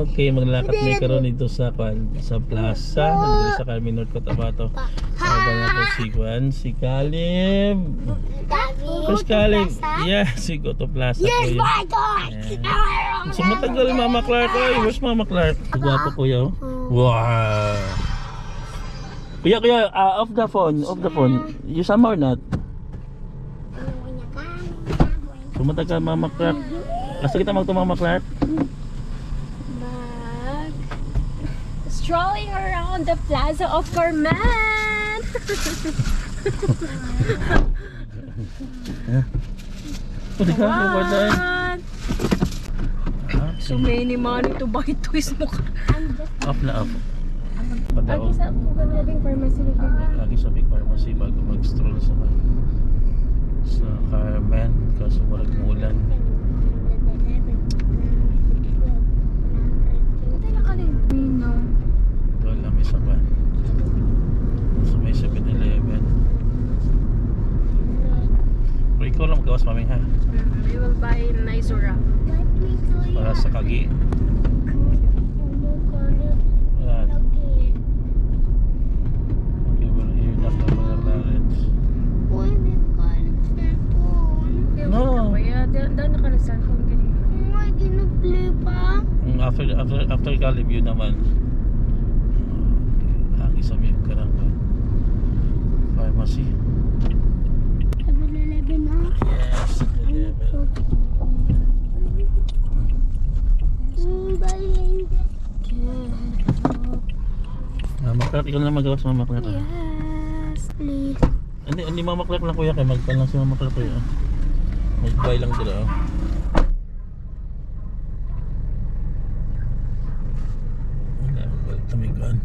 Okay, maglalakad may karon dito sa kwan sa plaza, dito sa Carmen North Cotabato. Sabi na ko si Kwan, si Caleb. Where's Caleb? Yeah, si Goto Plaza ko yun. Yeah. So matagal Mama Clark ay, where's Mama Clark? Gwapo kuya. oh. Wow. Kuya, kuya, uh, off the phone, off the phone. You sama or not? Pumunta ka Mama Clark. Asa kita magto Mama Clark? Strolling around the Plaza of Carmen. What? So many money to buy toys mo ka. Off na off. Lagi Padaog. sa Pugaling Pharmacy ni. Lagi sa big pharmacy bago mag-stroll sa sa Carmen kaso walang ulan. Hindi na kalimpi, no? Doon lang may sapa. Sa may 7-Eleven. Pero magawas maming ha. We will buy Nizura. Para sa kagi. Pa mga. No. Daan na ka ng cellphone ganyan. Mm, After after after Calib yun naman. Uh, Aki sa mga karang ba. Pharmacy. Yes. 7-Eleven. Mama Clark, ikaw na magawas Mama Clark. ah. Yes, please. Hindi, hindi Mama Clark lang kuya kay magpan lang si Mama Clark kuya. Mag-buy lang sila. Oh. Wala, balik tamigan.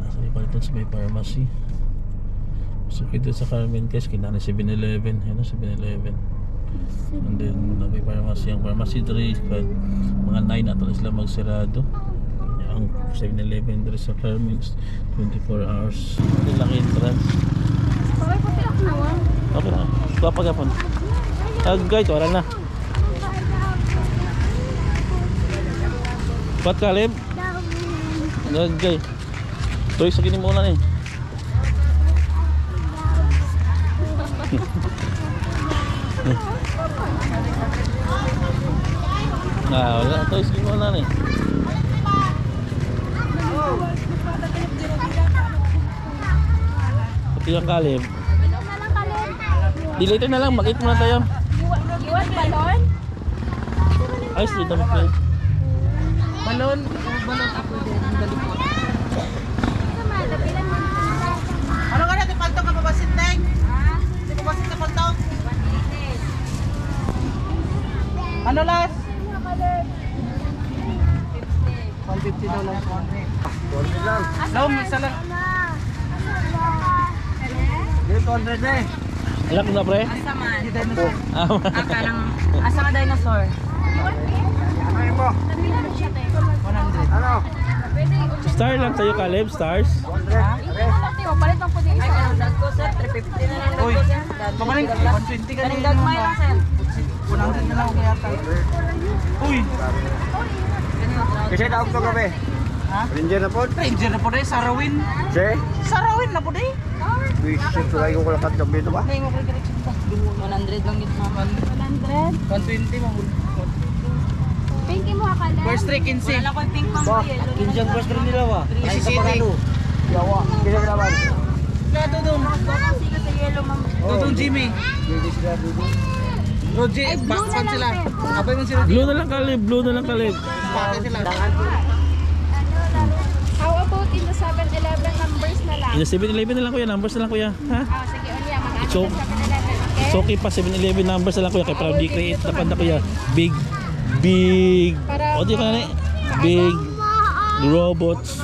Nasa may palitan sa may pharmacy. So kita sa Carmen Cash, kinana 7-Eleven. Yan o 7-Eleven. And then may pharmacy. Ang pharmacy kahit mga 9 ato na sila magsirado. Ang 7-Eleven diri sa Carmen is 24 hours. Hindi lang entrance. Okay, pati ako naman. Okay na. Kapag-apon. Agay, ito, na. Pat Kalib? Agay. Toy, sa gini mo na eh. Ah, wala. Sa gini mo na. Pati yung Kalib. Di later na lang, mag-eat muna tayo. Want balon? Ay, naman po. Balon, balon ako din. Ang dali ko. Ano ka natin palto ka pabasit teng? Hindi ko basit na palto. Last? 150 daw lang. 100 lang. Long, isa lang. Dito 100 na eh. Ko na pre? Asa man? Dinosaur. Ah, Aka lang. Asa ka dinosaur? Ano mo? 100. Ano? Star lang tayo Caleb, stars. Palit lang po din Ay, anong dag ko sir? 350 na lang dag ko sir. Pamaling, 120 ka na Dagmay lang sir. 100 na lang ako yata. Uy! Kasi daog to gabi. Ha? Ranger na po. Ranger na po dahil, Sarawin. Che, Sarawin na po dahil. wish to like ko kalakat gabi ito ba? Ay, mo kay direksyon ta. 100 lang ito mama. 100. 120 mo. Pinky mo ka lang. First trick in sync. Wala ko pink pang yellow. kinjang first rin nila ba? Ay, sa pagano. Yawa, kaya naman. Kaya Dudong. Sige sa yellow, ma'am. Dudong Jimmy. Hindi sila dito. Roger, baksan sila. Abay mo sila. Blue na lang Caleb, blue na lang Caleb. Baksan sila. How about in the 7-Eleven numbers na lang? In the 7-Eleven na lang kuya, numbers na lang kuya. Ha? Oh, sige, unya, mag-ano So- sa 7-Eleven, okay? So okay pa 7-Eleven numbers na lang kuya, kaya para di create dapat na kuya. Big, big, Para- o di ka na eh. Big robots